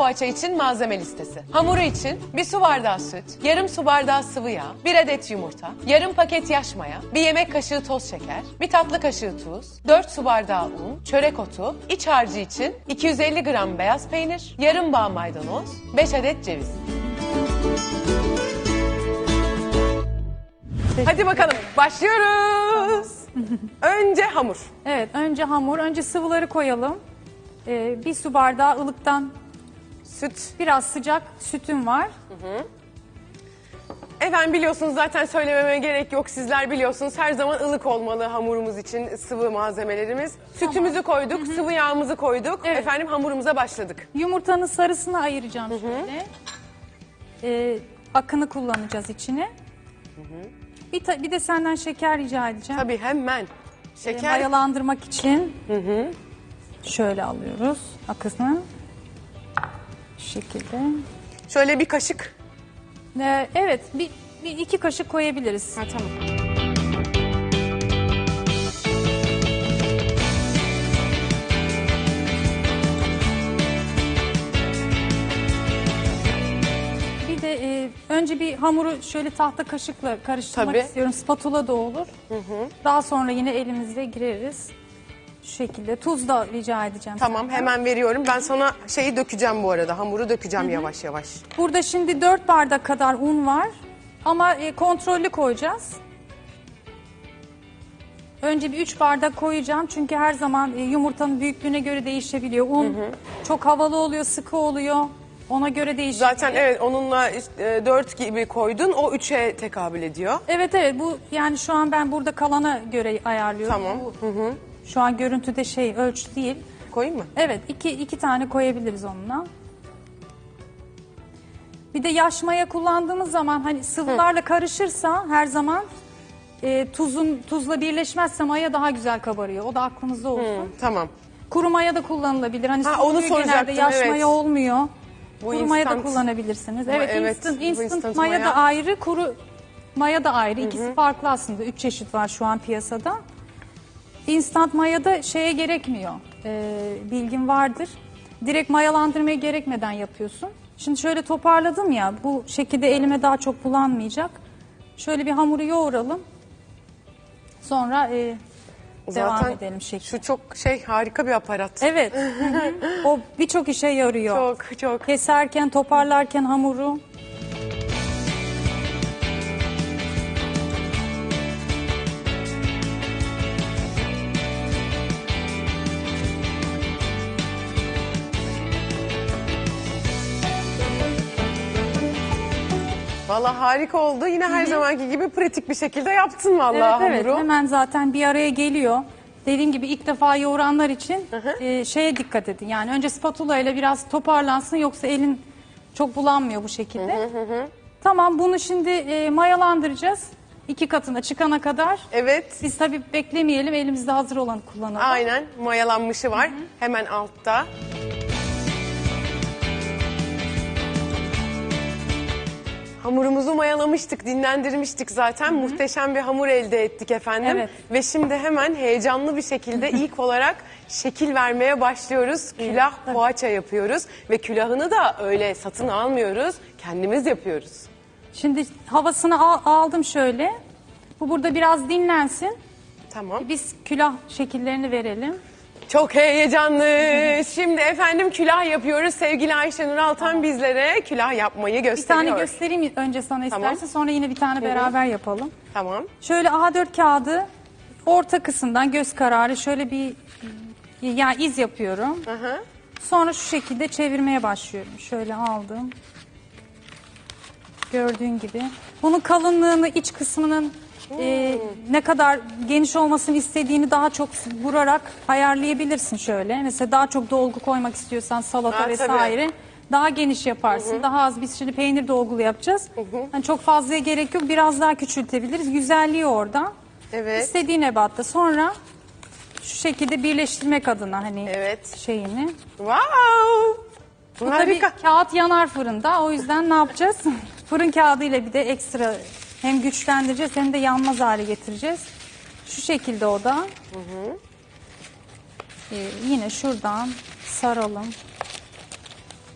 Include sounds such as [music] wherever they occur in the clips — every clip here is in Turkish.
poğaça için malzeme listesi. Hamuru için bir su bardağı süt, yarım su bardağı sıvı yağ, bir adet yumurta, yarım paket yaş maya, bir yemek kaşığı toz şeker, bir tatlı kaşığı tuz, 4 su bardağı un, çörek otu, iç harcı için 250 gram beyaz peynir, yarım bağ maydanoz, 5 adet ceviz. Hadi bakalım başlıyoruz. [laughs] Önce hamur. Evet, önce hamur, önce sıvıları koyalım. Ee, bir su bardağı ılıktan Süt. biraz sıcak sütüm var. Efendim biliyorsunuz zaten söylememe gerek yok. Sizler biliyorsunuz her zaman ılık olmalı hamurumuz için sıvı malzemelerimiz. Sütümüzü koyduk, sıvı yağımızı koyduk. Evet. Efendim hamurumuza başladık. Yumurtanın sarısını ayıracağım şöyle. Ee, akını kullanacağız içine. Bir, ta- bir de senden şeker rica edeceğim. Tabii hemen. Ee, Şeker. mayalandırmak için. Şöyle alıyoruz akısını. Şu şekilde. Şöyle bir kaşık. Ee, evet, bir, bir iki kaşık koyabiliriz. Ha, tamam. Bir de e, önce bir hamuru şöyle tahta kaşıkla karıştırmak Tabii. istiyorum. Spatula da olur. Daha sonra yine elimizle gireriz. Şu şekilde. Tuz da rica edeceğim. Tamam hemen veriyorum. Ben sana şeyi dökeceğim bu arada. Hamuru dökeceğim yavaş yavaş. Burada şimdi 4 bardak kadar un var. Ama e, kontrollü koyacağız. Önce bir 3 bardak koyacağım. Çünkü her zaman e, yumurtanın büyüklüğüne göre değişebiliyor. Un çok havalı oluyor, sıkı oluyor. Ona göre değişiyor. Zaten evet onunla e, 4 gibi koydun. O 3'e tekabül ediyor. Evet evet bu yani şu an ben burada kalana göre ayarlıyorum. Tamam. Bu, Şu an görüntüde şey ölçü değil. Koyayım mı? Evet iki, iki tane koyabiliriz onunla. Bir de yaş maya kullandığımız zaman hani sıvılarla karışırsa her zaman e, tuzun tuzla birleşmezse maya daha güzel kabarıyor. O da aklınızda olsun. Tamam. Kuru maya da kullanılabilir. Hani Ha, onu genelde soracaktım, yaş evet. maya olmuyor. Bu kuru maya da instant. kullanabilirsiniz. Evet, evet, instant, bu instant, instant maya, maya. da ayrı, kuru maya da ayrı. İkisi farklı aslında. Üç çeşit var şu an piyasada. Instant maya da şeye gerekmiyor. Ee, bilgin vardır. Direkt mayalandırmaya gerekmeden yapıyorsun. Şimdi şöyle toparladım ya. Bu şekilde elime daha çok bulanmayacak. Şöyle bir hamuru yoğuralım. Sonra e, devam Zaten edelim şekli. şu çok şey harika bir aparat. Evet. [laughs] o birçok işe yarıyor. Çok çok. Keserken, toparlarken hamuru. Vallahi harika oldu. Yine her zamanki gibi pratik bir şekilde yaptın vallahi evet evet hamuru. hemen zaten bir araya geliyor. Dediğim gibi ilk defa yoğuranlar için e, şeye dikkat edin. Yani önce spatula ile biraz toparlansın yoksa elin çok bulanmıyor bu şekilde. Tamam bunu şimdi e, mayalandıracağız. İki katına çıkana kadar. Evet. Biz tabii beklemeyelim elimizde hazır olanı kullanalım. Aynen mayalanmışı var. Hemen altta. Hamurumuzu mayalamıştık, dinlendirmiştik zaten. Muhteşem bir hamur elde ettik efendim. Evet. Ve şimdi hemen heyecanlı bir şekilde ilk olarak şekil vermeye başlıyoruz. Külah poğaça yapıyoruz ve külahını da öyle satın almıyoruz. Kendimiz yapıyoruz. Şimdi havasını al- aldım şöyle. Bu burada biraz dinlensin. Tamam. Biz külah şekillerini verelim. Çok heyecanlı. Şimdi efendim külah yapıyoruz. Sevgili Ayşenur Altan bizlere külah yapmayı Bir gösteriyor. tane göstereyim önce sana Tamam. istersen sonra yine bir tane beraber yapalım. Tamam. Şöyle A4 kağıdı orta kısımdan göz kararı şöyle bir ya iz yapıyorum. Hı hı. Sonra şu şekilde çevirmeye başlıyorum. Şöyle aldım. Gördüğün gibi. Bunun kalınlığını iç kısmının e, ne kadar geniş olmasını istediğini daha çok vurarak ayarlayabilirsin şöyle. Mesela daha çok dolgu koymak istiyorsan salata Ha, vesaire daha geniş yaparsın. Daha az biz şimdi peynir dolgulu yapacağız. Hani çok fazlaya gerek yok. Biraz daha küçültebiliriz. Güzelliği orada. Evet. İstediğin ebatta. Sonra şu şekilde birleştirmek adına hani Evet. şeyini. Wow. Bu Harika. tabii kağıt yanar fırında. O yüzden ne yapacağız? [laughs] Fırın kağıdıyla bir de ekstra hem güçlendireceğiz hem de yanmaz hale getireceğiz. Şu şekilde o da. Ee, yine şuradan saralım.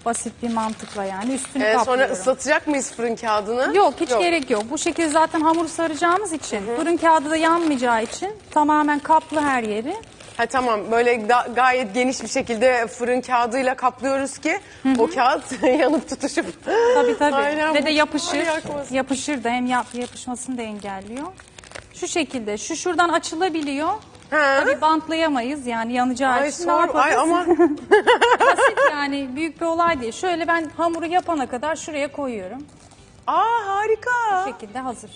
basit bir mantıkla yani üstünü Ee, sonra kaplıyorum. ıslatacak mıyız fırın kağıdını? Yok hiç gerek yok. Bu şekilde zaten hamur saracağımız için fırın kağıdı da yanmayacağı için tamamen kaplı her yeri. Ha tamam böyle gayet geniş bir şekilde fırın kağıdıyla kaplıyoruz ki o kağıt [laughs] yanıp tutuşup. Tabii tabii. Aynen, Ve bu de yapışır. yakmasın. Yapışır da hem yap, yapışmasını da engelliyor. Şu şekilde. Şu şuradan açılabiliyor. Ha. Tabii bantlayamayız yani yanacağı Ay için ne sor, yaparız? ay ama [laughs] Basit yani büyük bir olay değil. Şöyle ben hamuru yapana kadar şuraya koyuyorum. aa harika. Bu şekilde hazır.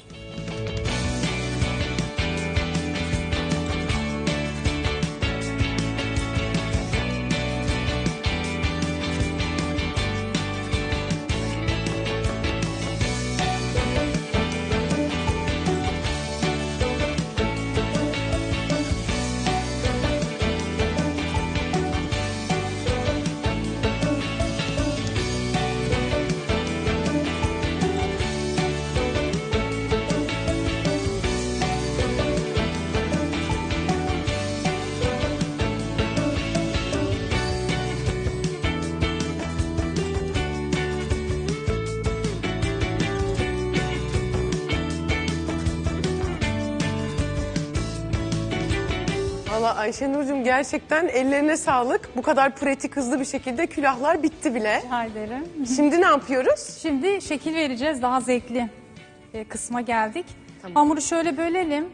Ayşenur'cum gerçekten ellerine sağlık. Bu kadar pratik hızlı bir şekilde külahlar bitti bile. Rica ederim. Şimdi ne yapıyoruz? Şimdi şekil vereceğiz. Daha zevkli e, kısma geldik. Hamuru şöyle bölelim.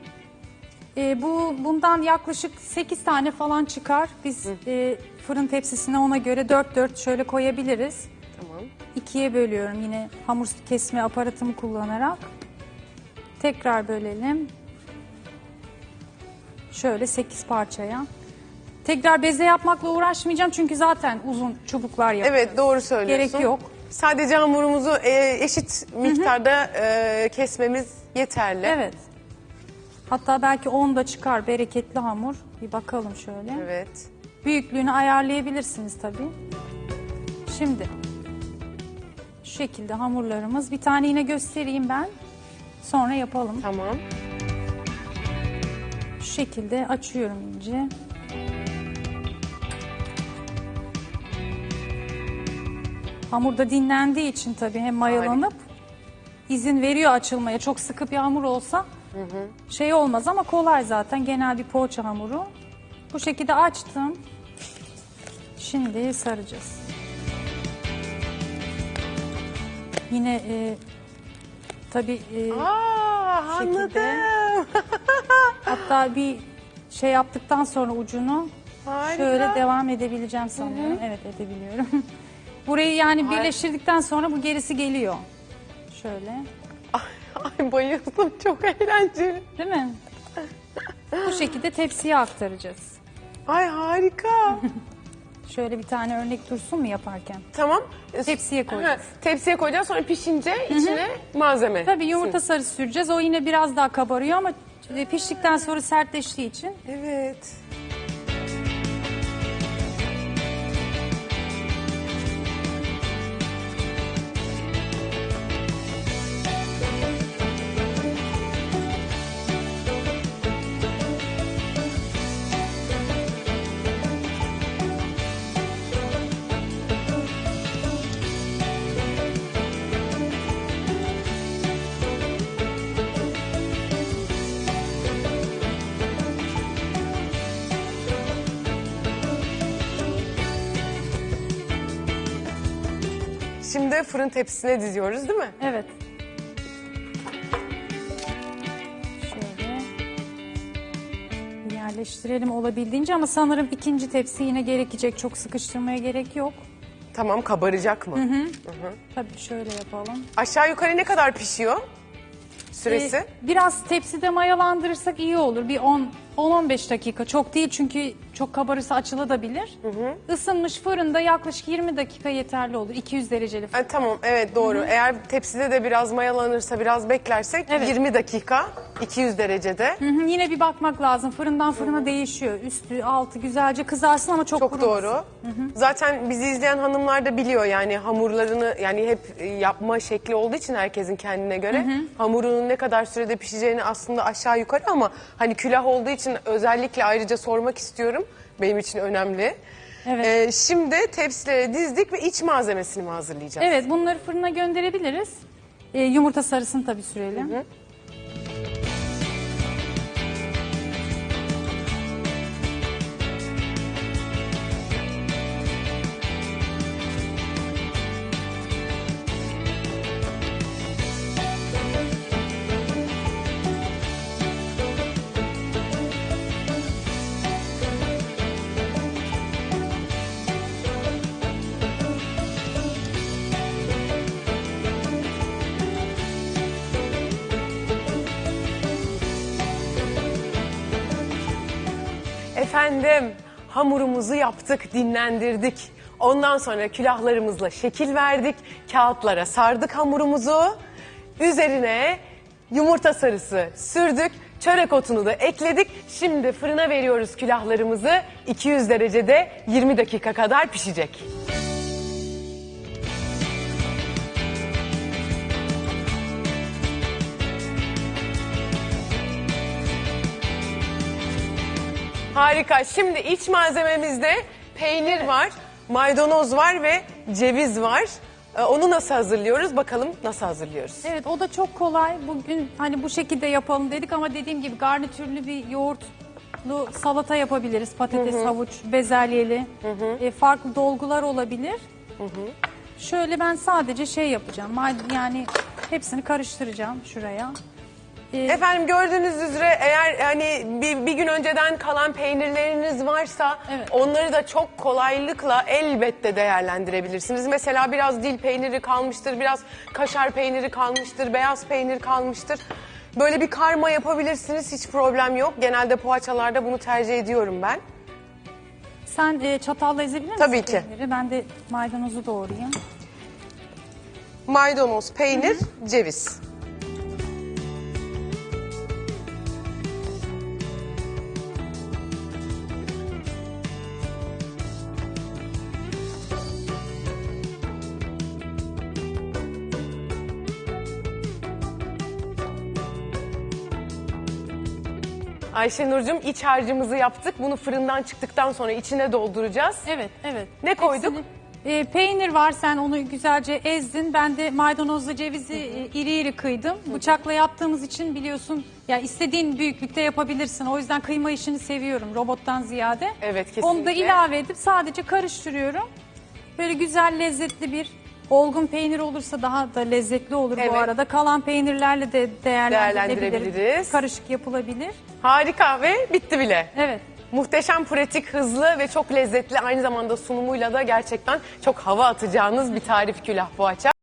E, bu bundan yaklaşık 8 tane falan çıkar. Biz e, fırın tepsisine ona göre 4-4 şöyle koyabiliriz. Tamam. İkiye bölüyorum yine hamur kesme aparatımı kullanarak. Tekrar bölelim. Şöyle 8 parçaya. Tekrar beze yapmakla uğraşmayacağım çünkü zaten uzun çubuklar yapıyoruz. Evet doğru söylüyorsun. Gerek yok. Sadece hamurumuzu e, eşit miktarda e, kesmemiz yeterli. Evet. Hatta belki 10 da çıkar bereketli hamur. Bir bakalım şöyle. Evet. Büyüklüğünü ayarlayabilirsiniz tabii. Şimdi şu şekilde hamurlarımız. Bir tane yine göstereyim ben. Sonra yapalım. Tamam. Şekilde açıyorum ince. Hamurda dinlendiği için tabii hem mayalanıp izin veriyor açılmaya. Çok sıkı bir hamur olsa şey olmaz ama kolay zaten. Genel bir poğaça hamuru. Bu şekilde açtım. Şimdi saracağız. Yine e, tabii e, Aa şekilde. anladım. [laughs] hatta bir şey yaptıktan sonra ucunu Harika. Şöyle devam edebileceğim sanıyorum. Evet edebiliyorum. [laughs] Burayı yani birleştirdikten sonra bu gerisi geliyor. Şöyle. Ay bayıldım çok eğlenceli. Değil mi? Bu şekilde tepsiye aktaracağız. Ay harika. [laughs] Şöyle bir tane örnek dursun mu yaparken? tamam. Tepsiye koyacağız. Ha, Tepsiye koyacağız sonra pişince içine malzeme. Tabii yumurta sarısı süreceğiz. O yine biraz daha kabarıyor ama piştikten sonra sertleştiği için Evet. Şimdi fırın tepsisine diziyoruz değil mi? evet. Şöyle yerleştirelim olabildiğince ama sanırım ikinci tepsi yine gerekecek. Çok sıkıştırmaya gerek yok. Tamam kabaracak mı? Tabii şöyle yapalım. Aşağı yukarı ne kadar pişiyor? Süresi? Ee, biraz tepside mayalandırırsak iyi olur. Bir 10 10-15 dakika. Çok değil çünkü çok kabarırsa açılabilir. Isınmış fırında yaklaşık 20 dakika yeterli olur. 200 dereceli fırın. Ha, tamam evet doğru. Eğer tepside de biraz mayalanırsa biraz beklersek Evet. 20 dakika 200 derecede. Hı hı, Yine bir bakmak lazım. Fırından fırına değişiyor. Üstü, altı güzelce kızarsın ama çok, Çok kurumasın. doğru. Zaten bizi izleyen hanımlar da biliyor yani hamurlarını yani hep e, yapma şekli olduğu için herkesin kendine göre hamurunun ne kadar sürede pişeceğini aslında aşağı yukarı ama hani külah olduğu için özellikle ayrıca sormak istiyorum. Benim için önemli. Evet. Ee, şimdi tepsilere dizdik ve iç malzemesini mi hazırlayacağız? Evet bunları fırına gönderebiliriz. Ee, yumurta sarısını tabii sürelim. Efendim hamurumuzu yaptık, dinlendirdik. Ondan sonra külahlarımızla şekil verdik. Kağıtlara sardık hamurumuzu. Üzerine yumurta sarısı sürdük. Çörek otunu da ekledik. Şimdi fırına veriyoruz külahlarımızı. 200 derecede 20 dakika kadar pişecek. Harika. Şimdi iç malzememizde peynir var, maydanoz var ve ceviz var. Ee, Onu nasıl hazırlıyoruz? Bakalım nasıl hazırlıyoruz? Evet o da çok kolay. Bugün hani bu şekilde yapalım dedik ama dediğim gibi garnitürlü bir yoğurtlu salata yapabiliriz. Patates, havuç, bezelyeli. E, farklı dolgular olabilir. Şöyle ben sadece şey yapacağım. Yani hepsini karıştıracağım şuraya. E, Efendim gördüğünüz üzere eğer hani bir, bir gün önceden kalan peynirleriniz varsa Evet. onları da çok kolaylıkla elbette değerlendirebilirsiniz. Mesela biraz dil peyniri kalmıştır, biraz kaşar peyniri kalmıştır, beyaz peynir kalmıştır. Böyle bir karma yapabilirsiniz hiç problem yok. Genelde poğaçalarda bunu tercih ediyorum ben. sen e, çatalla ezebilir misin? Tabii ki. peyniri? Ben de maydanozu doğrayayım. Maydanoz, peynir, ceviz. Ayşe Nurcuğum iç harcımızı yaptık. Bunu fırından çıktıktan sonra içine dolduracağız. Evet, evet. Ne koyduk? Hepsini- E, peynir var sen onu güzelce ezdin. Ben de maydanozla cevizi e, iri iri kıydım. Bıçakla yaptığımız için biliyorsun ya istediğin büyüklükte yapabilirsin. O yüzden kıyma işini seviyorum robottan ziyade. Evet, Onu da kesinlikle. ilave edip sadece karıştırıyorum. Böyle güzel lezzetli bir olgun peynir olursa daha da lezzetli olur Evet. bu arada. Kalan peynirlerle de. Değerlendirebiliriz. Karışık yapılabilir. Harika ve bitti bile. Evet. Muhteşem, pratik, hızlı ve çok lezzetli. Aynı zamanda sunumuyla da gerçekten çok hava atacağınız bir tarif külah poğaça.